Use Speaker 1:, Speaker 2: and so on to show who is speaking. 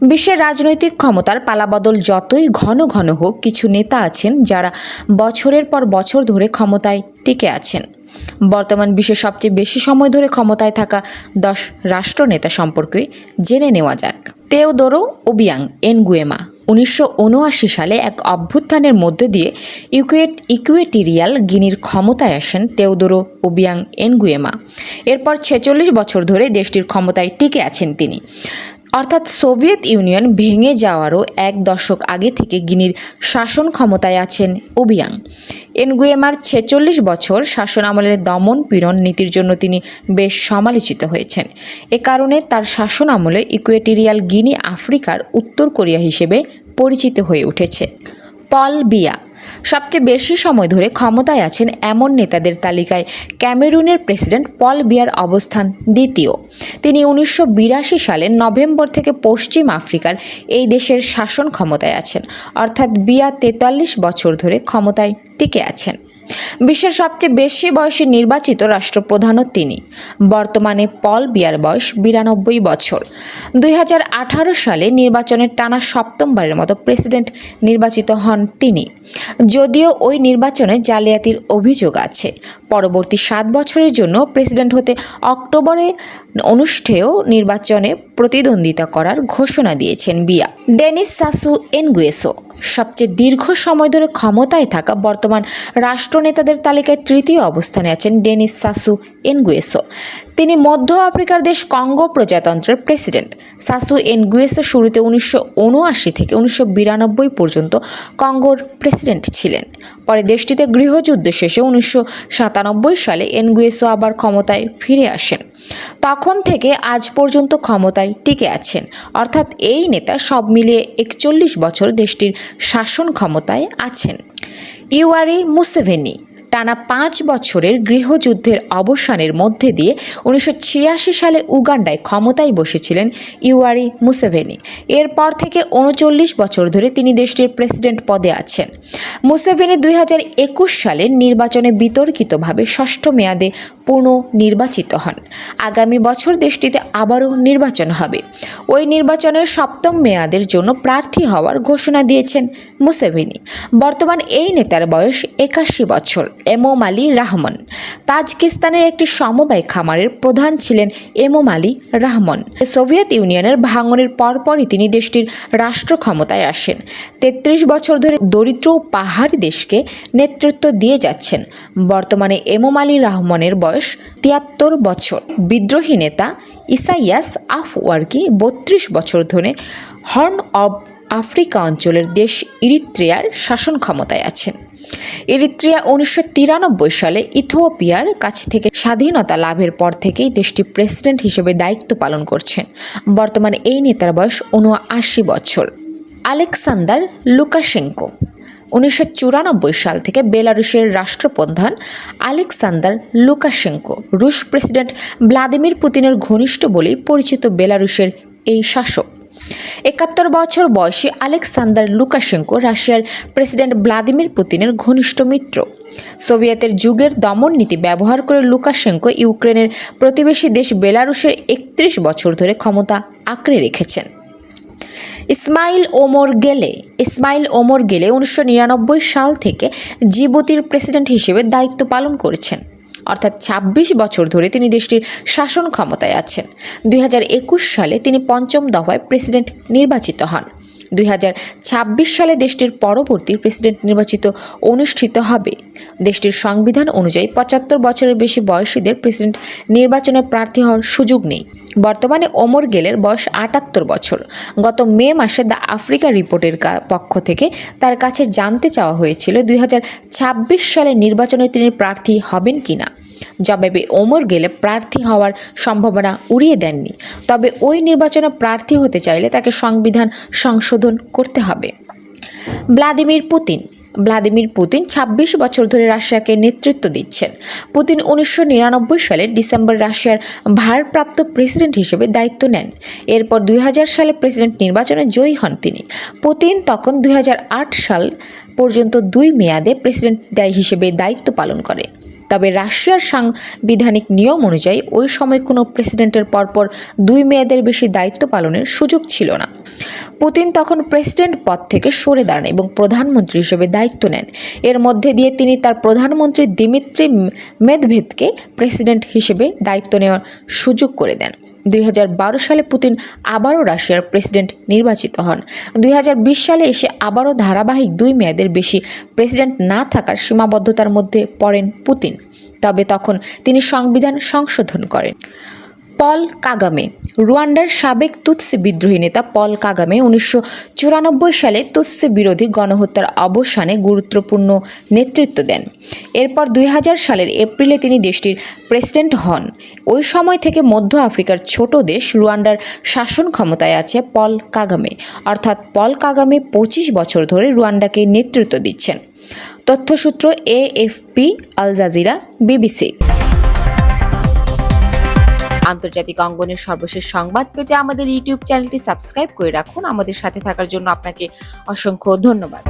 Speaker 1: বিশ্বের রাজনৈতিক ক্ষমতার পালাবদল যতই ঘন ঘন হোক, কিছু নেতা আছেন যারা বছরের পর বছর ধরে ক্ষমতায় টিকে আছেন। বর্তমান বিশ্বের সবচেয়ে বেশি সময় ধরে ক্ষমতায় থাকা দশ রাষ্ট্রনেতা সম্পর্কে জেনে নেওয়া যাক। তেওদোরো ওবিয়াং এনগুয়েমা উনিশশো উনআশি সালে এক অভ্যুত্থানের মধ্য দিয়ে ইকুয়েট, ইকুয়েটেরিয়াল গিনির ক্ষমতায় আসেন তেওদোরো ওবিয়াং এনগুয়েমা। এরপর ছেচল্লিশ বছর ধরে দেশটির ক্ষমতায় টিকে আছেন তিনি। অর্থাৎ সোভিয়েত ইউনিয়ন ভেঙে যাওয়ারও এক দশক আগে থেকে গিনির শাসন ক্ষমতায় আছেন ওবিয়াং। এনগুয়েমার ছেচল্লিশ বছর শাসন আমলের দমন পীড়ন নীতির জন্য তিনি বেশ সমালোচিত হয়েছেন। এ কারণে তার শাসন আমলে ইকুয়েটেরিয়াল গিনি আফ্রিকার উত্তর কোরিয়া হিসেবে পরিচিত হয়ে উঠেছে। পল বিয়া সবচেয়ে বেশি সময় ধরে ক্ষমতায় আছেন এমন নেতাদের তালিকায় ক্যামেরুনের প্রেসিডেন্ট পল বিয়ার অবস্থান দ্বিতীয়। তিনি উনিশশো বিরাশি সালের নভেম্বর থেকে পশ্চিম আফ্রিকার এই দেশের শাসন ক্ষমতায় আছেন, অর্থাৎ বিয়া তেতাল্লিশ বছর ধরে ক্ষমতায় টিকে আছেন। বিশ্বের সবচেয়ে বেশি বয়সী নির্বাচিত রাষ্ট্রপ্রধানও তিনি। বর্তমানে পল বিয়ার বয়স বিরানব্বই বছর। দুই হাজার আঠারো সালে নির্বাচনের টানা সপ্তমবারের মতো প্রেসিডেন্ট নির্বাচিত হন তিনি। যদিও ওই নির্বাচনে জালিয়াতির অভিযোগ আছে। পরবর্তী সাত বছরের জন্য প্রেসিডেন্ট হতে অক্টোবরে অনুষ্ঠেয় নির্বাচনে প্রতিদ্বন্দ্বিতা করার ঘোষণা দিয়েছেন বিয়া। Denis Sassou Nguesso. সবচেয়ে দীর্ঘ সময় ধরে ক্ষমতায় থাকা বর্তমান রাষ্ট্রনেতাদের তালিকায় তৃতীয় অবস্থানে আছেন ডেনিস সাসু এনগুয়েসো। তিনি মধ্য আফ্রিকার দেশ কঙ্গো প্রজাতন্ত্রের প্রেসিডেন্ট। সাসু এনগুয়েসো শুরুতে উনিশশো উনআশি থেকে উনিশশো বিরানব্বই পর্যন্ত কঙ্গোর প্রেসিডেন্ট ছিলেন। পরে দেশটিতে গৃহযুদ্ধ শেষে উনিশশো সাতানব্বই সালে এনগুয়েসো আবার ক্ষমতায় ফিরে আসেন। তখন থেকে আজ পর্যন্ত ক্ষমতায় টিকে আছেন। অর্থাৎ এই নেতা সব মিলিয়ে একচল্লিশ বছর দেশটির শাসন ক্ষমতায় আছেন। ইউয়ারি মুসেভেনি টানা পাঁচ বছরের গৃহযুদ্ধের অবসানের মধ্যে দিয়ে উনিশশো ছিয়াশি সালে উগান্ডায় ক্ষমতায় বসেছিলেন ইউয়ারি মুসেভেনি। এরপর থেকে উনচল্লিশ বছর ধরে তিনি দেশটির প্রেসিডেন্ট পদে আছেন। মুসেভেনি দুই হাজার একুশ সালের নির্বাচনে বিতর্কিতভাবে ষষ্ঠ মেয়াদে পুনঃ নির্বাচিত হন। আগামী বছর দেশটিতে আবারও নির্বাচন হবে। ওই নির্বাচনের সপ্তম মেয়াদের জন্য প্রার্থী হওয়ার ঘোষণা দিয়েছেন মুসেভিনি। বর্তমান এই নেতার বয়স একাশি বছর, এমোম আলী রাহমান। তাজকিস্তানের একটি সমবায় খামারের প্রধান ছিলেন এমোম আলী রাহমান। সোভিয়েত ইউনিয়নের ভাঙনের পরপরই তিনি দেশটির রাষ্ট্র ক্ষমতায় আসেন। তেত্রিশ বছর ধরে দরিদ্র পাহাড়ি দেশকে নেতৃত্ব দিয়ে যাচ্ছেন। বর্তমানে এমোম আলী রহমানের বয়স তিয়াত্তর বছর। বিদ্রোহী নেতা ইসাইয়াস আফওয়ার্কি বত্রিশ বছর ধরে হর্ন অব আফ্রিকা অঞ্চলের দেশ ইরিত্রিয়ার শাসন ক্ষমতায় আছেন। ইরিত্রিয়া উনিশশো তিরানব্বই সালে ইথিওপিয়ার কাছ থেকে স্বাধীনতা লাভের পর থেকেই দেশটি প্রেসিডেন্ট হিসেবে দায়িত্ব পালন করছেন। বর্তমানে এই নেতার বয়স উনআশি বছর। আলেকসান্দার লুকাশেঙ্কো উনিশশো চুরানব্বই সাল থেকে বেলারুশের রাষ্ট্রপ্রধান আলেকসান্দার লুকাশেঙ্কো, রুশ প্রেসিডেন্ট ভ্লাদিমির পুতিনের ঘনিষ্ঠ বলেই পরিচিত বেলারুশের এই শাসক। একাত্তর বছর বয়সী আলেকসান্দার লুকাশেঙ্কো রাশিয়ার প্রেসিডেন্ট ভ্লাদিমির পুতিনের ঘনিষ্ঠ মিত্র। সোভিয়েতের যুগের দমন নীতি ব্যবহার করে লুকাশেঙ্কো ইউক্রেনের প্রতিবেশী দেশ বেলারুশের একত্রিশ বছর ধরে ক্ষমতা আঁকড়ে রেখেছেন। ইসমাইল ওমর গেলে, ইসমাইল ওমর গেলে উনিশশো নিরানব্বই সাল থেকে জিবুতির প্রেসিডেন্ট হিসেবে দায়িত্ব পালন করেছেন। অর্থাৎ ২৬ বছর ধরে তিনি দেশটির শাসন ক্ষমতায় আছেন। দুই হাজার একুশ সালে তিনি পঞ্চম দফায় প্রেসিডেন্ট নির্বাচিত হন। দুই হাজার ছাব্বিশ সালে দেশটির পরবর্তী প্রেসিডেন্ট নির্বাচিত অনুষ্ঠিত হবে। দেশটির সংবিধান অনুযায়ী পঁচাত্তর বছরের বেশি বয়সীদের প্রেসিডেন্ট নির্বাচনে প্রার্থী হওয়ার সুযোগ নেই। বর্তমানে ওমর গেলের বয়স আটাত্তর বছর। গত মে মাসে দ্য আফ্রিকা রিপোর্টের কা- পক্ষ থেকে তার কাছে জানতে চাওয়া হয়েছিল দুই সালের নির্বাচনে তিনি প্রার্থী হবেন কিনা জবাবে ওমর গেলে প্রার্থী হওয়ার সম্ভাবনা উড়িয়ে দেননি। তবে ওই নির্বাচনে প্রার্থী হতে চাইলে তাকে সংবিধান সংশোধন করতে হবে। ভ্লাদিমির পুতিন ভ্লাদিমির পুতিন ২৬ বছর ধরে রাশিয়াকে নেতৃত্ব দিচ্ছেন। পুতিন উনিশশো নিরানব্বই সালে ডিসেম্বর রাশিয়ার ভারপ্রাপ্ত প্রেসিডেন্ট হিসেবে দায়িত্ব নেন। এরপর দুই হাজার সালে প্রেসিডেন্ট নির্বাচনে জয়ী হন তিনি। পুতিন তখন দুই হাজার আট সাল পর্যন্ত দুই মেয়াদে প্রেসিডেন্ট দায় হিসেবে দায়িত্ব পালন করে। তবে রাশিয়ার সাংবিধানিক নিয়ম অনুযায়ী ওই সময় কোনো প্রেসিডেন্টের পরপর দুই মেয়াদের বেশি দায়িত্ব পালনের সুযোগ ছিল না। পুতিন তখন প্রেসিডেন্ট পদ থেকে সরে দাঁড়ান এবং প্রধানমন্ত্রী হিসেবে দায়িত্ব নেন। এর মধ্যে দিয়ে তিনি তার প্রধানমন্ত্রী দিমিত্রি মেদভেদকে প্রেসিডেন্ট হিসেবে দায়িত্ব নেওয়ার সুযোগ করে দেন। দুই হাজার বারো সালে পুতিন আবারও রাশিয়ার প্রেসিডেন্ট নির্বাচিত হন। দুই হাজার বিশ সালে এসে আবারও ধারাবাহিক দুই মেয়াদের বেশি প্রেসিডেন্ট না থাকার সীমাবদ্ধতার মধ্যে পড়েন পুতিন। তবে তখন তিনি সংবিধান সংশোধন করেন। পল কাগামে। রুয়ান্ডার সাবেক তুৎসি বিদ্রোহী নেতা পল কাগামে উনিশশো চুরানব্বই সালে তুৎসি বিরোধী গণহত্যার অবসানে গুরুত্বপূর্ণ নেতৃত্ব দেন। এরপর দুই হাজার সালের এপ্রিলে তিনি দেশটির প্রেসিডেন্ট হন। ওই সময় থেকে মধ্য আফ্রিকার ছোট দেশ রুয়ান্ডার শাসন ক্ষমতায় আছে পল কাগামে। অর্থাৎ পল কাগামে পঁচিশ বছর ধরে রুয়ান্ডাকে নেতৃত্ব দিচ্ছেন। তথ্যসূত্র এএফপি, আল জাজিরা, বিবিসি। আন্তর্জাতিক অঙ্গনের সর্বশেষ সংবাদ পেতে আমাদের ইউটিউব চ্যানেলটি সাবস্ক্রাইব করে রাখুন। আমাদের সাথে থাকার জন্য আপনাকে অসংখ্য ধন্যবাদ।